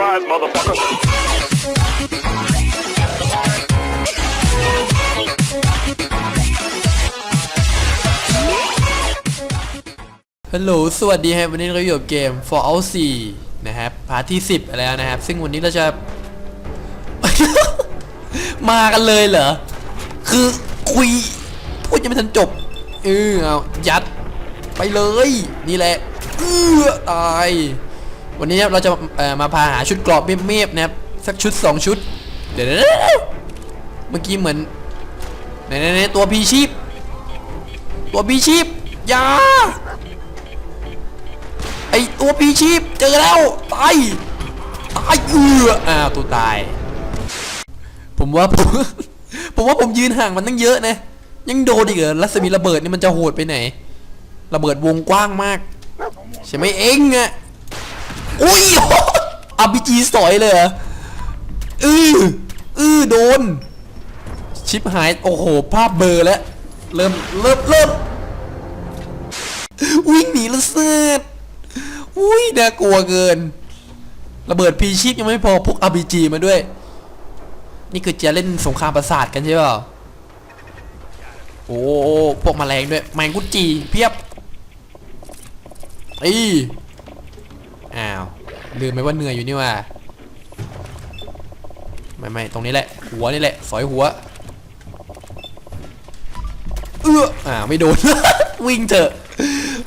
surprise, motherfucker. ฮัลโหล สวัสดีครับ วันนี้เราอยู่กับเกม Fallout 4 นะครับ พาร์ทที่ 10 แล้วนะครับ ซึ่งวันนี้เราจะ มากันเลยเหรอ คือคุย พูดยังไม่ทันจบ เออเอายัด ไปเลย นี่แหละ เออตาย วันนี้เราจะมาพาหาชุดเกรอบเมฟๆนะครับสักชุด 2 ชุด เดี๋ยวเมื่อกี้เหมือนไหนๆๆตัวพีชีพ ตัวพีชีพยาไอตัวปีชีพเจอแล้วตายตายเอืออ้าวตัวตาย ผมว่าผมผมว่าผมยืนห่างมันตั้งเยอะนะยังโดนอีกเหรอรัศมีระเบิดนี่มันจะโหดไปไหน ระเบิดวงกว้างมาก ใช่ไหมเองอะ อุ้ยอาร์พีจีสอยเลยเหรออืออือโดน ชิปหาย โอ้โห ภาพเบอร์แล้ว เริ่ม เริ่มเริ่มวิ่งหนีแล้วเสืดอุ้ยน่ากลัวเกิน ระเบิดพีชีพยังไม่พอพก RPG มาด้วย นี่คือจะเล่นสงครามประสาทกันใช่เปล่าโอ้พวกแมลงด้วยแมงกุจีเพียบอี อ้าว ลืมไปว่าเหนื่อยอยู่นี่ว่าไม่ไม่ตรงนี้แหละ หัวนี่แหละ สอยหัว เอื้ออ่าไม่โดน วิ่งเถอะ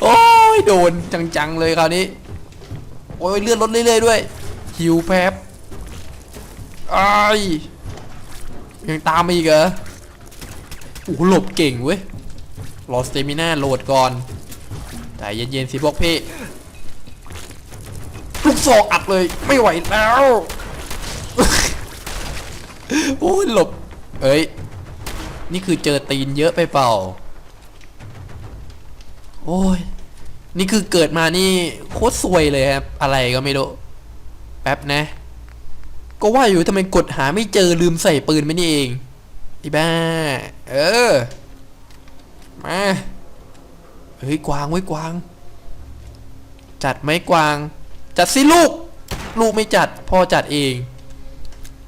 โอ้ยโดนจังๆเลยคราวนี้ โอ้ยเลื่อนรถเรื่อยๆด้วย หิวแป๊บไอ้ยังตามมาอีกเหรอโอ้หลบเก่งเว้ย รอสเตมิน่าโหลดก่อน แต่เย็นๆสิพวกพี่ ศอกอัดเลย ไม่ไหวแล้ว โอ้ยหลบ เอ้ย นี่คือเจอตีนเยอะไปเปล่า โอ้ย นี่คือเกิดมานี่โคตรซวยเลยครับ อะไรก็ไม่รู้ แป๊บนะ ก็ว่าอยู่ทำไมกดหาไม่เจอลืมใส่ปืนไม่นี่เองอีบ้า เออ มา เฮ้ย กวางไว้ยกวาง จัดไหมกวาง จัดสิลูก ลูกไม่จัดพ่อจัดเอง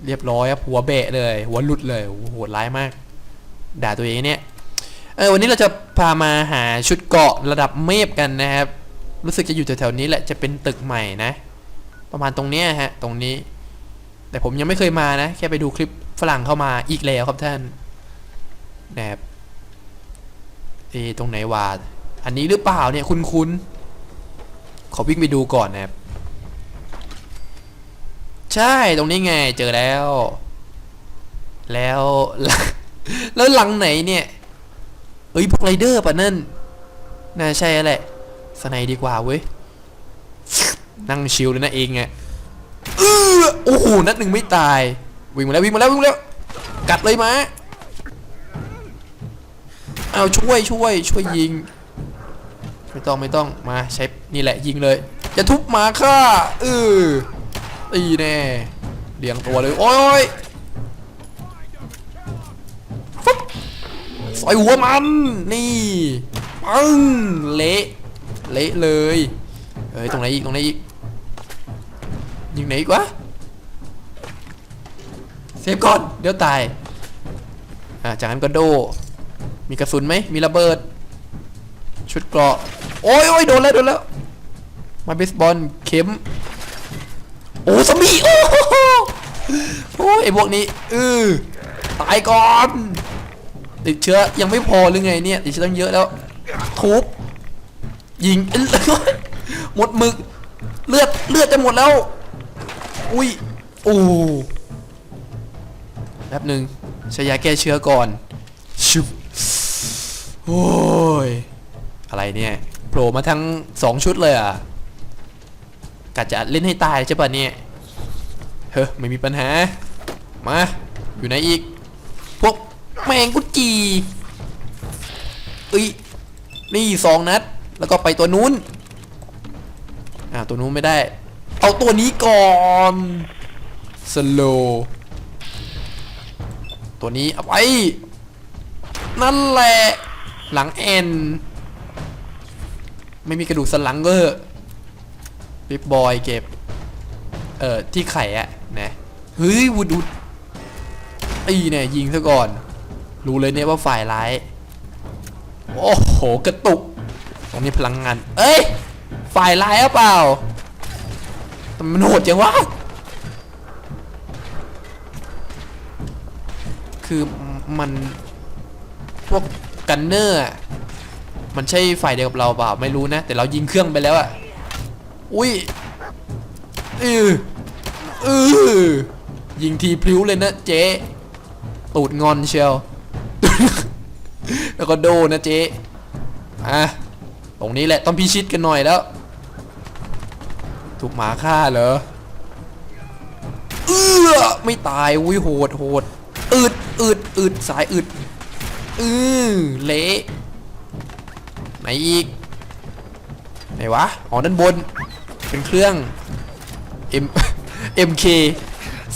เรียบร้อยครับหัวเบะเลย หัวหลุดเลยโหโหดร้ายมาก ด่าตัวเองเนี่ยเออวันนี้เราจะพามาหาชุดเกาะระดับเมฟกันนะครับ รู้สึกจะอยู่แถวๆนี้แหละจะเป็นตึกใหม่นะ ประมาณตรงเนี้ยฮะ ตรงนี้ แต่ผมยังไม่เคยมานะ แค่ไปดูคลิปฝรั่งเข้ามาอีกแล้วครับท่านนะครับเอตรงไหนวะอันนี้หรือเปล่าเนี่ยคุณคุณขอวิ่งไปดูก่อนนะครับ ใช่ตรงนี้ไงเจอแล้ว แล้วแล้วหลังไหนเนี่ยเอ้ยพวกไรเดอร์ป่ะนั่นน่าใช่แหละสไนดีกว่าเว้ยนั่งชิลเลยนะเองไงเออโอ้โหนัดหนึ่งไม่ตาย วิ่งมาแล้ววิ่งมาแล้ววิ่งมาแล้วกัดเลยมาเอาช่วยช่วย ช่วยยิง ไม่ต้องไม่ต้องมาใช้นี่แหละยิงเลยจะทุบหมาข้าเออ ตีแน่เลี้ยงตัวเลย โอ้ยสอยหัวมัน นี่ปึ้งเละเละเลยเฮ้ยตรงไหนอีกตรงไหนอีกยิงไหนอีกวะเซฟก่อนเดี๋ยวตายอะจากนั้นก็โด มีกระสุนไหมมีระเบิด ชุดเกราะโอ้ยโอ้ยโดนแล้วโดนแล้วมาเบสบอลเข็ม โอ้สมีโอ้โหโอ้ยไอพวกนี้เออตายก่อนติดเชื้อยังไม่พอหรือไงเนี่ยติดเชื้อตั้งเยอะแล้วทุบยิงหมดมึกเลือดเลือดจะหมดแล้ว อุ้ยโอ้แป๊บหนึ่งใช้ยาแก้เชื้อก่อนชุบโอ้ยอะไรเนี่ยโผล่มาทั้งสองชุดเลยอะ กะจะเล่นให้ตายใช่ป่ะเนี่ยเฮ้ยไม่มีปัญหา มา อยู่ไหนอีก พวกแมงกุจีเอ้ยนี่สองนัด แล้วก็ไปตัวนู้น อ่าตัวนู้นไม่ได้ เอาตัวนี้ก่อนสโลตัวนี้เอาไป นั่นแหละ หลังแอนไม่มีกระดูกสันหลังก็เถอะ บิ๊บบอยเก็บ เอ่อ ที่ไข่อะนะเฮ้ยวุดวุดไอ้เนี่ยยิงซะก่อน รู้เลยเนี่ยว่าฝ่ายร้าย โอ้โห กระตุก ตรงนี้พลังงาน เอ้ย ฝ่ายร้ายหรือเปล่าทำไมมันโหดจังวะ คือมันพวกกันเนอร์อมันใช่ฝ่ายเดียวกับเราเปล่า ไม่รู้นะ แต่เรายิงเครื่องไปแล้วอะ อุ้ยเออเออยิงทีพลิ้วเลยนะเจ๊ตูดงอนเชียว แล้วก็โดนะเจ๊อะตรงนี้แหละต้องพิชิตกันหน่อยแล้ว ถูกหมาฆ่าเหรอเอื้อไม่ตายอุ้ยโหดโหดอึดอึดอึดสายอึดอือเละไหนอีกไหนวะอ๋อด้านบน เป็นเครื่อง M MK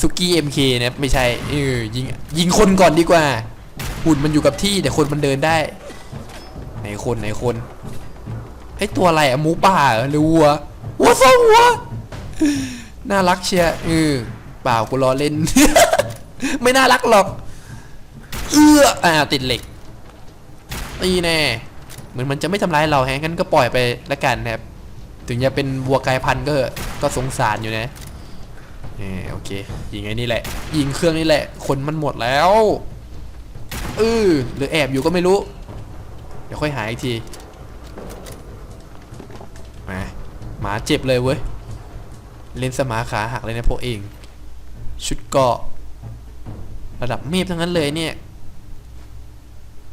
สุกี้ MK นะไม่ใช่เออยิงยิงคนก่อนดีกว่าหุ่นมันอยู่กับที่แต่คนมันเดินได้ ไหนคนไหนคนไอตัวอะไรอะหมูป่าหรือวัววัวสองวัวน่ารักเชียร์เออเปล่ากูล้อเล่น ไม่น่ารักหรอก เอื้ออ่าติดเหล็กตีแน่ เหมือนมันจะไม่ทำร้ายเราแฮงงั้นก็ปล่อยไปละกันนะครับ ถึงจะเป็นวัวกลายพันธุ์ก็ก็สงสารอยู่นะเออโอเคยิงไอ้นี่แหละ ยิงเครื่องนี่แหละ คนมันหมดแล้วเออหรือแอบอยู่ก็ไม่รู้ เดี๋ยวค่อยหาอีกทีมาหมาเจ็บเลยเว้ยเล่นสมาขาหักเลยนะพวกเอง ชุดเกาะระดับเมฟทั้งนั้นเลยเนี่ย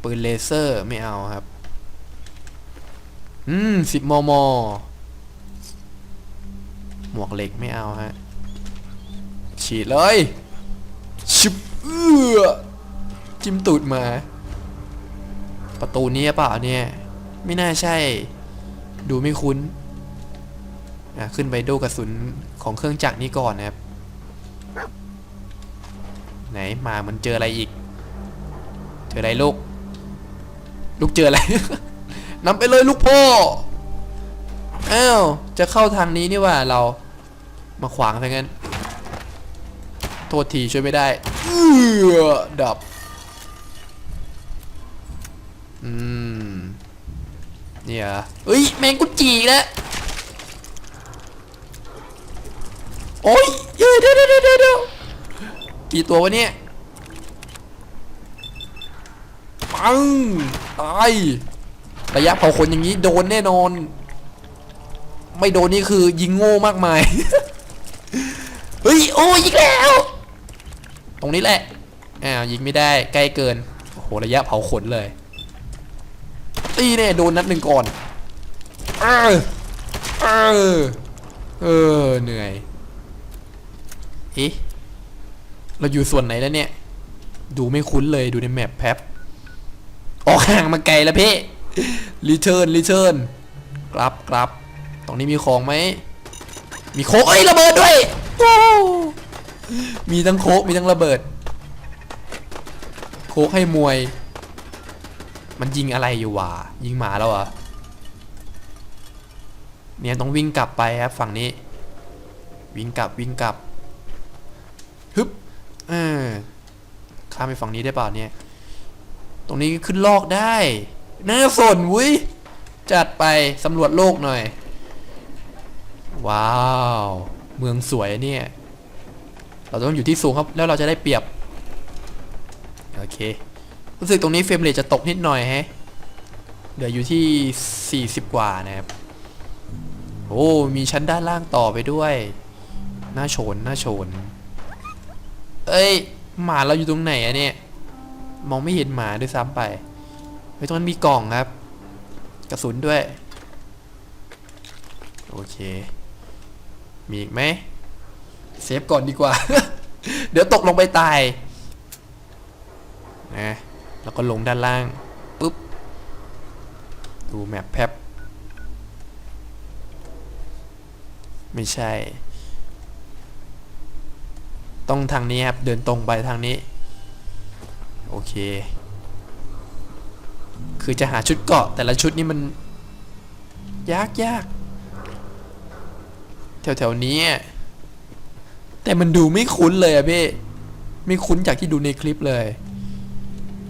ปืนเลเซอร์ไม่เอาครับ อืมสิบมม มวกเหล็กไม่เอาฮะ ฉีดเลย ชิบเอื้อจิ้มตูดมา ประตูนี้เปล่าเนี่ย ไม่น่าใช่ ดูไม่คุ้น อะ ขึ้นไปดูกระสุนของเครื่องจักรนี้ก่อนนะครับ ไหนมามันเจออะไรอีก เจออะไรลูก ลูกเจออะไร นำไปเลยลูกพ่ออ้าว จะเข้าทางนี้นี่ว่าเรา มาขวางซะงั้น โทษทีช่วยไม่ได้เออดับ อืม เนี่ยเอเฮ้ย แมงกุจีแล้วโอ้ยเดี๋ยวเดี๋ยวเดี๋ยวเดี๋ยวกี่ตัววะเนี่ยปังตายระยะเผาขนอย่างนี้โดนแน่นอน ไม่โดนนี่คือยิงโง่มากมาย ฮ้ยโอ้ยยิงแล้ว ตรงนี้แหละอ้าวยิงไม่ได้ใกล้เกินโอ้โหระยะเผาขนเลยตีแน่โดนนัดหนึ่งก่อนเออเออเออเหนื่อยเอ๊ะเราอยู่ส่วนไหนแล้วเนี่ย ดูไม่คุ้นเลยดูในแมปแป๊บออกห่างมาไกลแล้วพี่รีเทิร์นรีเทิร์นกลับกลับตรงนี้มีของไหมมีโคกเอ้ยระเบิดด้วยโอ้ มีทั้งโคกมีทั้งระเบิด โคกให้มวย มันยิงอะไรอยู่วะยิงหมาแล้วเหรอเนี่ยต้องวิ่งกลับไปครับฝั่งนี้ วิ่งกลับวิ่งกลับฮึบเออข้ามไปฝั่งนี้ได้ป่าเนี่ย ตรงนี้ขึ้นลอกได้น่าสนวุ้ยจัดไปสำรวจโลกหน่อย ว้าว เมืองสวยเนี่ย เราต้องอยู่ที่สูงครับแล้วเราจะได้เปรียบโอเครู้สึกตรงนี้เฟรมเรทจะตกนิดหน่อยฮะเหลืออยู่ที่ 40 กว่านะครับโอ้มีชั้นด้านล่างต่อไปด้วยน่าโฉนน่าโฉนเอ้ยหมาเราอยู่ตรงไหนอะเนี่ยมองไม่เห็นหมาด้วยซ้ำไปเฮ้ตรงนั้นมีกล่องครับ กระสุนด้วย โอเค มีอีกไหม เซฟก่อนดีกว่า เดี๋ยวตกลงไปตายนะแล้วก็ลงด้านล่างปุ๊บ ดูแมปแพปไม่ใช่ ต้องทางนี้ครับ เดินตรงไปทางนี้ โอเค คือจะหาชุดเกาะแต่ละชุดนี่มัน ยากยากแถวๆนี้ แต่มันดูไม่คุ้นเลยอะพี่ ไม่คุ้นจากที่ดูในคลิปเลย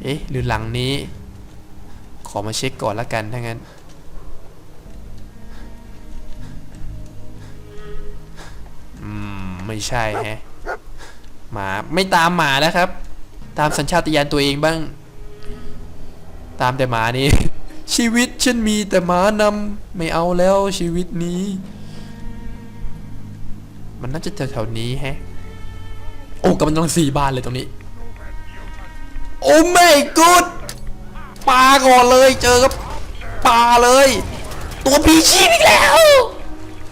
เอ๊ะ หรือหลังนี้ ขอมาเช็คก่อนละกันถ้างั้น อืม ไม่ใช่แฮะ หมาไม่ตามหมาแล้วครับ ตามสัญชาตญาณตัวเองบ้าง ตามแต่หมานี่ชีวิตฉันมีแต่หมานำไม่เอาแล้วชีวิตนี้ มันน่าจะแถวๆนี้แฮะ โอ้กำลังสี่บานเลยตรงนี้ โอ้ไม่กูดปลาก่อนเลยเจอกับปลาเลย ตัวพีชีพอีกแล้ว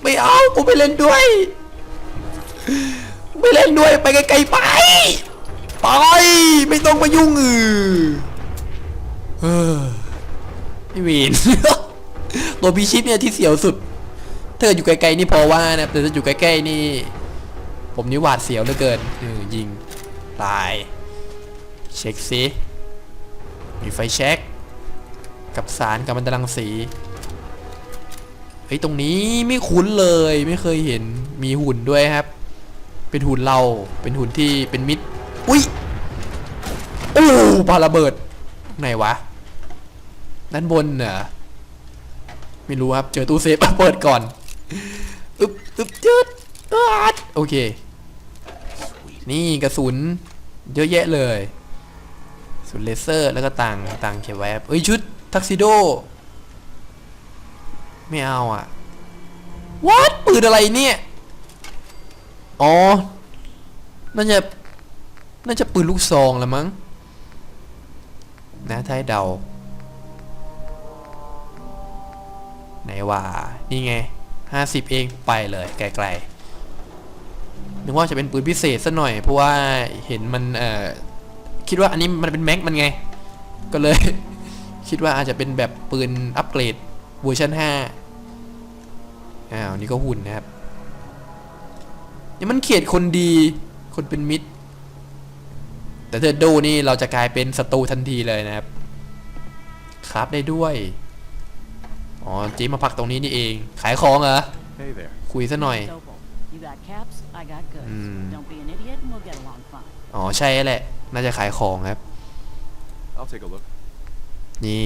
ไม่เอากูไม่เล่นด้วย ไม่เล่นด้วยไปไกลๆไปไปไม่ต้องมายุ่งอือเออไม่วีนตัวพีชิปเนี่ยที่เสียวสุด เกิดอยู่ไกลๆนี่พอว่านะแต่ถ้าอยู่ใกล้ๆนี่ ผมนี่หวาดเสียวเหลือเกินเออยิงตาย เช็คซิมีไฟแช็กกับสารกับมันตรังสีเฮ้ยตรงนี้ไม่คุ้นเลยไม่เคยเห็นมีหุ่นด้วยครับ เป็นหุ่นเราเป็นหุ่นที่เป็นมิดอุ้ยโอ้ปาระเบิดไหนวะด้านบนเหรอไม่รู้ครับ เจอตู้เซฟเปิดก่อน อึบอึบจืดอัดโอเค นี่กระสุน เยอะแยะเลยสุนเลเซอร์แล้วก็ต่างต่างเขียนไว้คบเอ้ยชุด ทักซิโด ไม่เอาอะวัดปืนอะไรเนี่ย อ๋อ น่าจะ น่าจะปืนลูกซองละมั้ง นะถ้าให้เดา ไหนว่า นี่ไง ห้าสิบเองไปเลยไกลๆนึกว่าจะเป็นปืนพิเศษซะหน่อย เพราะว่าเห็นมันเอ่อคิดว่าอันนี้มันเป็นแม็กมันไง ก็เลย คิดว่าอาจจะเป็นแบบปืนอัปเกรดเวอร์ชัน5อ้าวนี่ก็หุ่นนะครับนี่มันเขียดคนดีคนเป็นมิตร แต่เธอดูนี่เราจะกลายเป็นศัตรูทันทีเลยนะครับครับได้ด้วย อ๋อจีมาพักตรงนี้นี่เอง ขายของเหรอ Hey there. คุยซะหน่อย Opal. You got caps, I got goods. Hmm. Don't be an idiot and we'll get along fine. อ๋อใช่แหละ น่าจะขายของครับ I'll take a look. นี่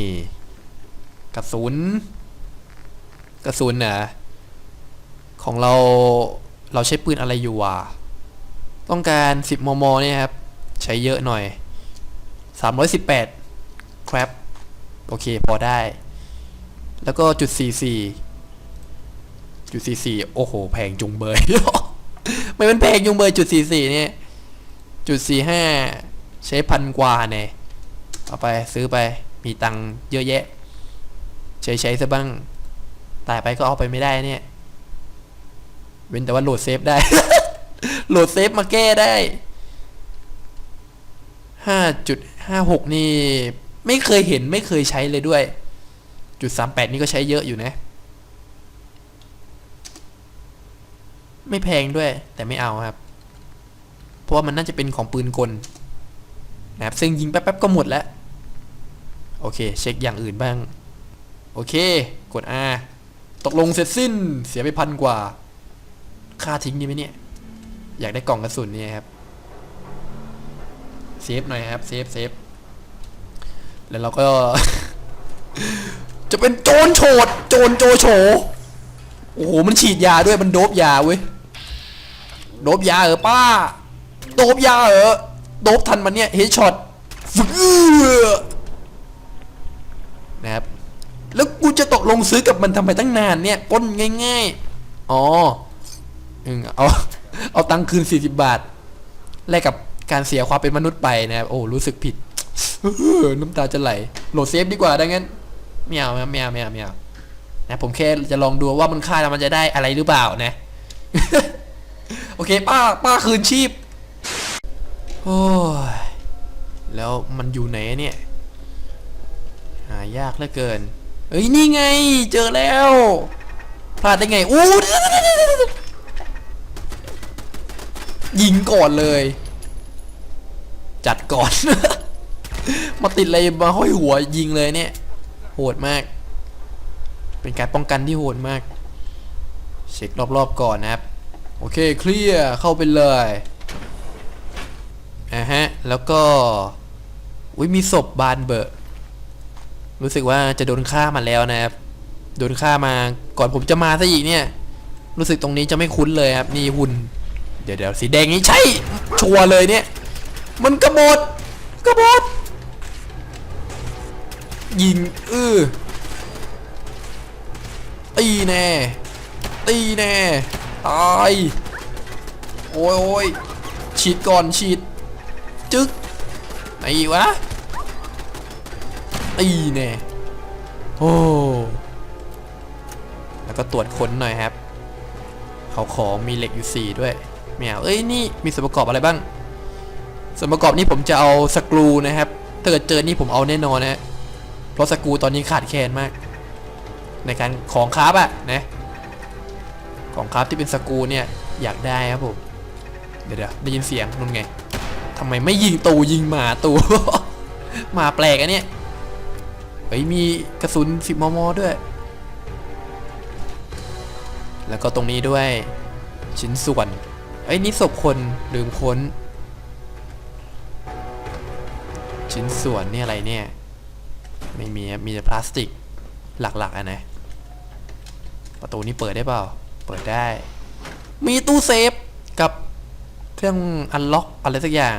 กระสุน กระสุนน่ะของเราเราใช้ปืนอะไรอยู่อะต้องการ 10 มม เนี่ยครับ ใช้เยอะหน่อย 318 ครับ โอเค พอได้ แล้วก็จุด44จุด44โอ้โห แพงจุงเบยไม่มันแพงจุงเบยจุด44เนี่ยจุด45ใช้พันกว่าเนี่ยเอาไปซื้อไปมีตังค์เยอะแยะใช้ใช้ซะบ้าง ตายไปก็เอาไปไม่ได้เนี่ย เว้นแต่ว่าโหลดเซฟได้ โหลดเซฟมาแก้ได้ห้าจุดห้าหกนี่ ไม่เคยเห็นไม่เคยใช้เลยด้วย จุดสามแปดนี่ก็ใช้เยอะอยู่นะ ไม่แพงด้วยแต่ไม่เอาครับ เพราะว่ามันน่าจะเป็นของปืนกลนะครับ ซึ่งยิงแป๊บๆก็หมดแล้ว โอเค เช็คอย่างอื่นบ้าง โอเค กด R ตกลงเสร็จสิ้น เสียไปพันกว่า ค่าทิ้งดีไหมเนี่ย อยากได้กล่องกระสุนเนี่ยครับ เซฟหน่อยครับ เซฟเซฟแล้วเราก็ จะเป็นโจรโฉดโจรโจโฉโอ้โหมันฉีดยาด้วยมันโดบยาเว้ยโดบยาเหรอป้า โดบยาเหรอโดบทันมันเนี่ยเฮดช็อตฟึนะครับแล้วกูจะตกลงซื้อกับมันทำไมตั้งนานเนี่ยป้นง่าย ๆ อ๋อเอาเอาตังค์คืน 40 บาท แลกกับการเสียความเป็นมนุษย์ไปนะครับ โอ้ รู้สึกผิดน้ำตาจะไหล โหลดเซฟดีกว่าดังนั้น ไม่เอาไม่เอาไม่เอาไม่เอานะผมแค่จะลองดูว่ามันค่าแล้วมันจะได้อะไรหรือเปล่านะ โอเค ป้าป้าคืนชีพ โอ้ย แล้วมันอยู่ไหนเนี่ย หายากเหลือเกินเฮ้ย นี่ไง เจอแล้วพลาดได้ไง อู้ยิงก่อนเลย จัดก่อน มาติดอะไรมาห้อยหัวยิงเลยเนี่ย หดมาก เป็นการป้องกันที่โหดมาก เช็ครอบๆก่อนนะครับ โอเคเคลียร์เข้าไปเลยอะฮะ แล้วก็ อุ้ยมีศพบานเบอร์รู้สึกว่าจะโดนฆ่ามาแล้วนะครับ โดนฆ่ามาก่อนผมจะมาซะอีกเนี่ย รู้สึกตรงนี้จะไม่คุ้นเลยครับ นี่หุ่น เดี๋ยวเดี๋ยวสีแดงนี้ใช่ ชัวร์เลยเนี่ย มันกระโบดกระโบด ยิงเออตีแน่ตีแน่ตายโอ้ยโอ้ยฉีดก่อนฉีดจึ๊กไหนอีกวะตีแน่โอ้แล้วก็ตรวจค้นหน่อยครับเขาของมีเหล็กอยู่สี่ด้วยไม่เอาเอ้ยนี่มีส่วนประกอบอะไรบ้างส่วนประกอบนี้ผมจะเอาสกรูนะครับถ้าเกิดเจอนี่ผมเอาแน่นอนนะ ราะสกูตอนนี้ขาดแคลนมาก ในการของคราฟอะนะของคราฟที่เป็นสกูเนี่ยอยากได้ครับผมเดี๋ยวเดี๋ยวได้ยินเสียงนุ่นไงทำไมไม่ยิงตูยิงหมาตูหมาแปลกอะเนี่ยเฮ้ยมีกระสุนสิบมม ด้วย แล้วก็ตรงนี้ด้วยชิ้นส่วนเอ้ยนี่ศพคนลืมค้น ชิ้นส่วนนี่อะไรเนี่ย ไม่มีครับมีแต่พลาสติกหลักๆอะนะประตูนี้เปิดได้เปล่า เปิดได้ มีตู้เซฟกับเครื่องอันล็อกอะไรสักอย่าง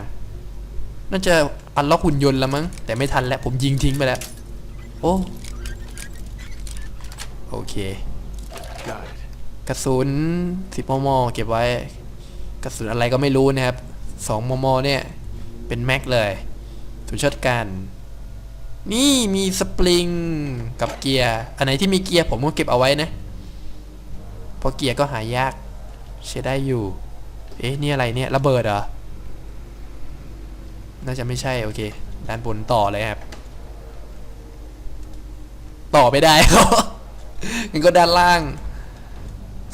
น่าจะอันล็อกหุ่นยนต์ล้วมั้ง แต่ไม่ทันแล้วผมยิงทิ้งไปแล้ว โอ้ โอเค กระสุนสิบมม เก็บไว้ กระสุนอะไรก็ไม่รู้นะครับสองมม เนี่ย เป็นแม็กเลยถุนช็อตกัน นี่มีสปริงกับเกียร์ อันไหนที่มีเกียร์ผมก็เก็บเอาไว้นะ เพราะเกียร์ก็หายากใช้ได้อยู่ เอ๊ะนี่อะไรเนี่ยระเบิดเหรอ น่าจะไม่ใช่โอเค ด้านบนต่อเลยครับ ต่อไม่ได้งั้นก็ด้านล่าง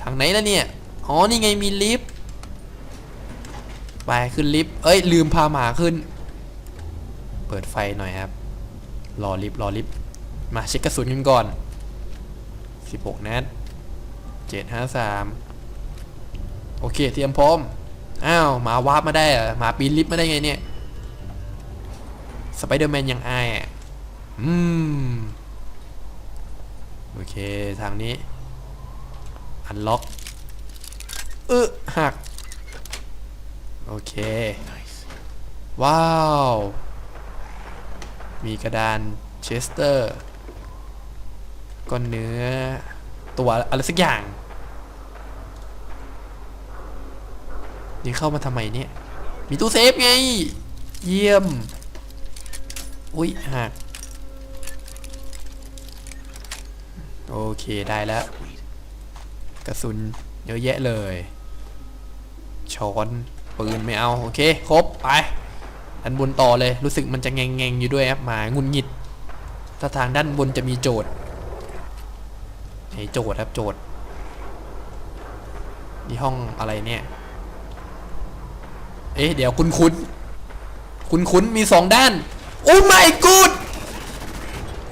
ทางไหนแล้วเนี่ย อ๋อ นี่ไงมีลิฟต์ ไปขึ้นลิฟต์ เอ้ยลืมพาหมาขึ้น เปิดไฟหน่อยครับ รอลิฟต์รอลิฟต์มาเช็คกระสุนกันก่อน 16 นัด 753 โอเค เตรียมพร้อม อ้าวหมาวาร์ปมาได้เหรอหมาปีนลิฟต์มาได้ไงเนี่ย สไปเดอร์แมนยังอายอะ อืม โอเค ทางนี้ อันล็อก เออหัก โอเค Nice. ว้าว มีกระดานเชสเตอร์ก้อนเนื้อ ตัวอะไรสักอย่างนี่เข้ามาทำไมเนี่ย มีตู้เซฟไง เยี่ยม อุ๊ยหักโอเคได้แล้ว กระสุนเยอะแยะเลย ช้อน ปืนไม่เอา โอเค ครบ ไป ด้านบนต่อเลยรู้สึกมันจะแงงๆอยู่ด้วยครับหมางุนงิดถ้าทางด้านบนจะมีโจทย์ไอโจทย์ครับโจทย์นี่ห้องอะไรเนี่ย เอ๊ะเดี๋ยวคุณคุณคุณคุณมีสองด้านโอ้ my god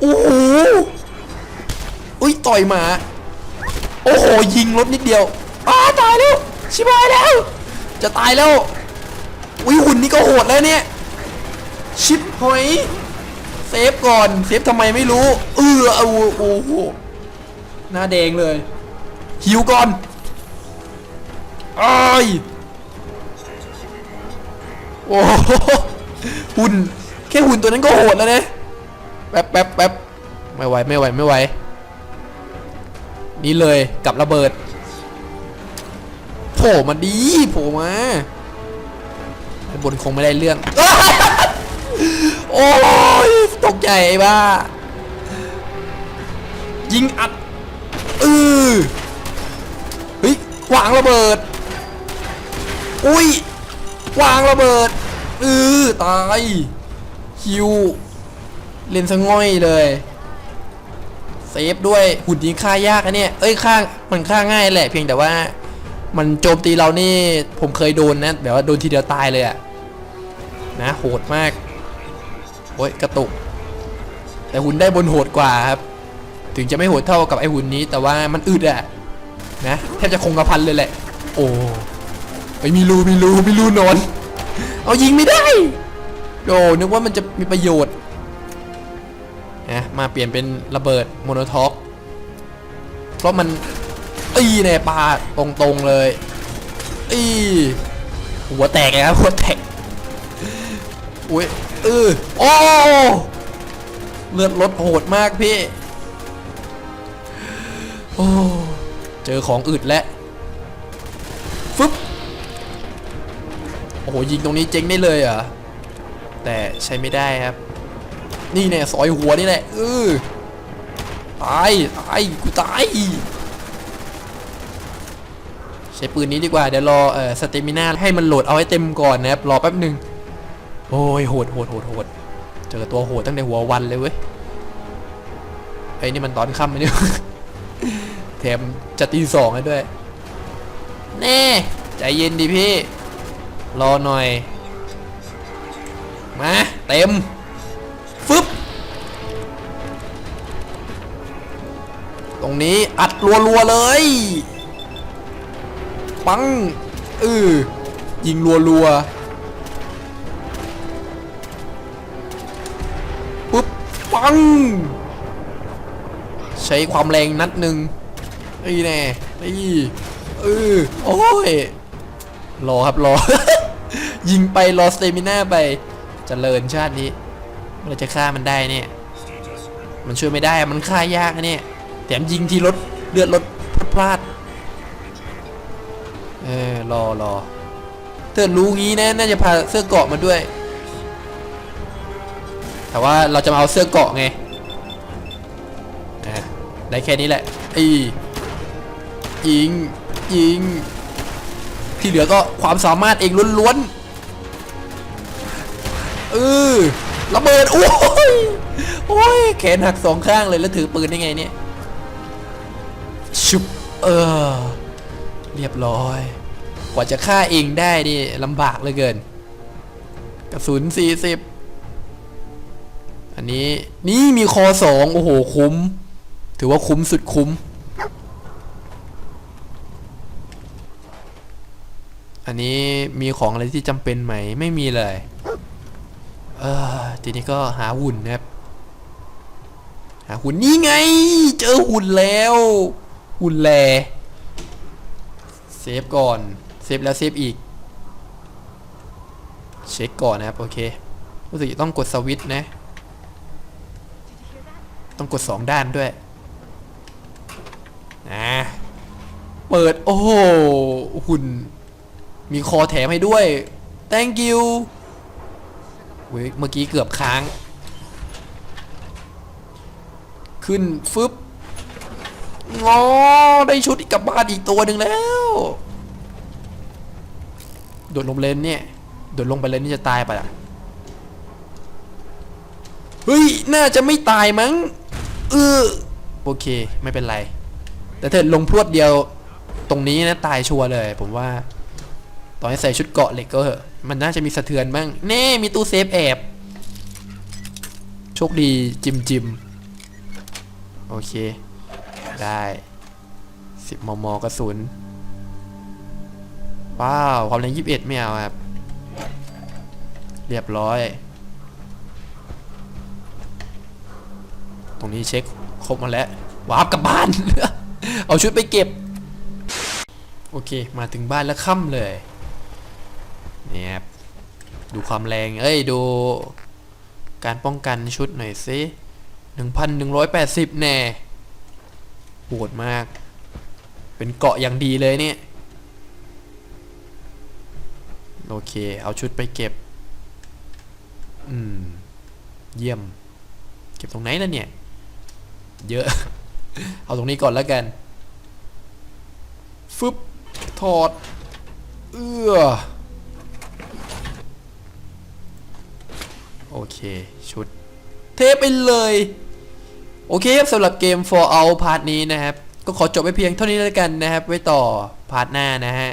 โอ้โหอุ้ยต่อยหมา โอ้โหยิงรถนิดเดียวอ้าตายแล้วชิบหายแล้ว จะตายแล้วอุ้ยหุ่นนี่ก็โหดแล้วเนี่ย ชิบหอยเซฟก่อนเซฟทำไมไม่รู้ เออเอาโอ้โหหน้าแดงเลย หิวก่อนอ้ายโอ้หุ่นแค่หุ่นตัวนั้นก็โหดแล้วเนะแป๊บแป๊บแป๊บไม่ไหวไม่ไหวไม่ไหวนี่เลยกับระเบิดโผล่มาดีโผล่มาบนคงไม่ได้เรื่อง โอ้ยตกใจบ้า ยิงอัดเออเฮ้ยวางระเบิด อุ้ยวางระเบิดเออตายคิว เล่นสง่อยเลยเซฟด้วยหุ่นนี้ฆ่ายากอะเนี่ย เอ้ยฆ่ามันฆ่าง่ายแหละเพียงแต่ว่า มันโจมตีเรานี่ผมเคยโดนนะแบบว่าโดนทีเดียวตายเลยอะนะโหดมาก โอ้ยกระตุก แต่หุ่นได้บนโหดกว่าครับ ถึงจะไม่โหดเท่ากับไอหุ่นนี้ แต่ว่ามันอึดอะนะแทบจะคงกระพันเลยแหละ โอ้ไม่มีรูมีรูมีรูนอน เอายิงไม่ได้โอ้นึกว่ามันจะมีประโยชน์นะมาเปลี่ยนเป็นระเบิดโมโนท็อกเพราะมันอีแน่ปาตรงๆเลยอีหัวแตกเลยครับหัวแตกอุ้ย เออโอ้เลือดลดโหดมากพี่ โอ้เจอของอึดแล้วฟึบโอ้โหยิงตรงนี้เจ๊งได้เลยเหรอะแต่ใช้ไม่ได้ครับ นี่เนี่ยสอยหัวนี่แหละเออตายตายกูตายใช้ปืนนี้ดีกว่าเดี๋ยวรอเอ่อสเตมิน่าให้มันโหลดเอาให้เต็มก่อนนะครับรอแป๊บหนึ่ง โอ้ยโหดโหดโหดโหดเจอตัวโหดตั้งแต่หัววันเลยเว้ยไอ้นี่มันตอนค่ำไหมเนี่ยแถมจะตีสองให้ด้วย แน่ ใจเย็นดิพี่ รอหน่อย มา เต็ม ฟึบ ตรงนี้อัดรัวๆเลย ปังเออยิงรัวๆ ปัง ใช้ความแรงนัดหนึ่งนี่แน่นี่เออโอ้ย รอครับรอ ยิงไปรอสเตมิน่าไปจเจริญชาตินี้เราจะฆ่ามันได้เนี่ย มันช่วยไม่ได้ มันฆ่ายากนะเนี่ย แถมยิงทีรถเลือดรถพลาด เออรอรอเธอรู้งี้นะ น่าจะพาเสื้อเกาะมาด้วย แต่ว่าเราจะมาเอาเสื้อเกาะไงอะได้แค่นี้แหละอียิงยิง ที่เหลือก็ความสามารถเองล้วนๆเออระเบิดโอ้ยโอ้ยแขนหักสองข้างเลยแล้วถือปืนได้ไงเนี่ยชุบเออ เรียบร้อย กว่าจะฆ่าเองได้นี่ลำบากเหลยเกิน กระสุน40 อันนี้นี่มีคอสองโอ้โหคุ้ม ถือว่าคุ้มสุดคุ้ม อันนี้มีของอะไรที่จำเป็นไหมไม่มีเลย เออทีนี้ก็หาหุ่นนะครับหาหุ่นนี่ไง เจอหุ่นแล้ว หุ่นแลเซฟก่อนเซฟแล้วเซฟอีก เช็คก่อนนะครับ โอเค รู้สึกจะต้องกดสวิตช์นะ ต้องกดสองด้านด้วยนะเปิด โอ้โหหุ่น มีคอแถมให้ด้วย thank you เว้ยเมื่อกี้เกือบค้าง ขึ้น ฟึบงอได้ชุดกลับบ้านอีกตัวหนึ่งแล้ว โดดลงเลนเนี่ย โดดลงไปเลยนี่จะตายไปอะเฮ้ย น่าจะไม่ตายมั้ง เออโอเคไม่เป็นไร แต่ถ้าลงพรวดเดียวตรงนี้นะตายชัวร์เลย ผมว่าตอนให้ใส่ชุดเกาะเหล็กก็เหอะมันน่าจะมีสะเทือนบ้างแน่มีตู้เซฟแอบโชคดีจิมจิมโอเค ได้สิบมมกระสุนว้าวความแรงยี่สิบเอ็ดไม่เอาครับ เรียบร้อย รงนี้เช็คครบมาแล้ววาร์ปกลับบ้าน เอาชุดไปเก็บ โอเค มาถึงบ้านแล้วค่ำเลยเนี่ยครับดูความแรง เอ้ย ดู การป้องกันชุดหน่อยสิหนึ่งพันหนึ่งร้อยแปดสิบแน่โหดมาก เป็นเกาะอย่างดีเลยเนี่ย โอเค เอาชุดไปเก็บ อืม เยี่ยม เก็บตรงไหนล่ะเนี่ย เยอะ เอาตรงนี้ก่อนแล้วกัน ฟึบ ถอด เอื้อ โอเค ชุด เทไปเลย โอเคครับสำหรับเกม For Out พาร์ทนี้นะครับ ก็ขอจบไปเพียงเท่านี้แล้วกันนะครับ ไว้ต่อพาร์ทหน้านะฮะ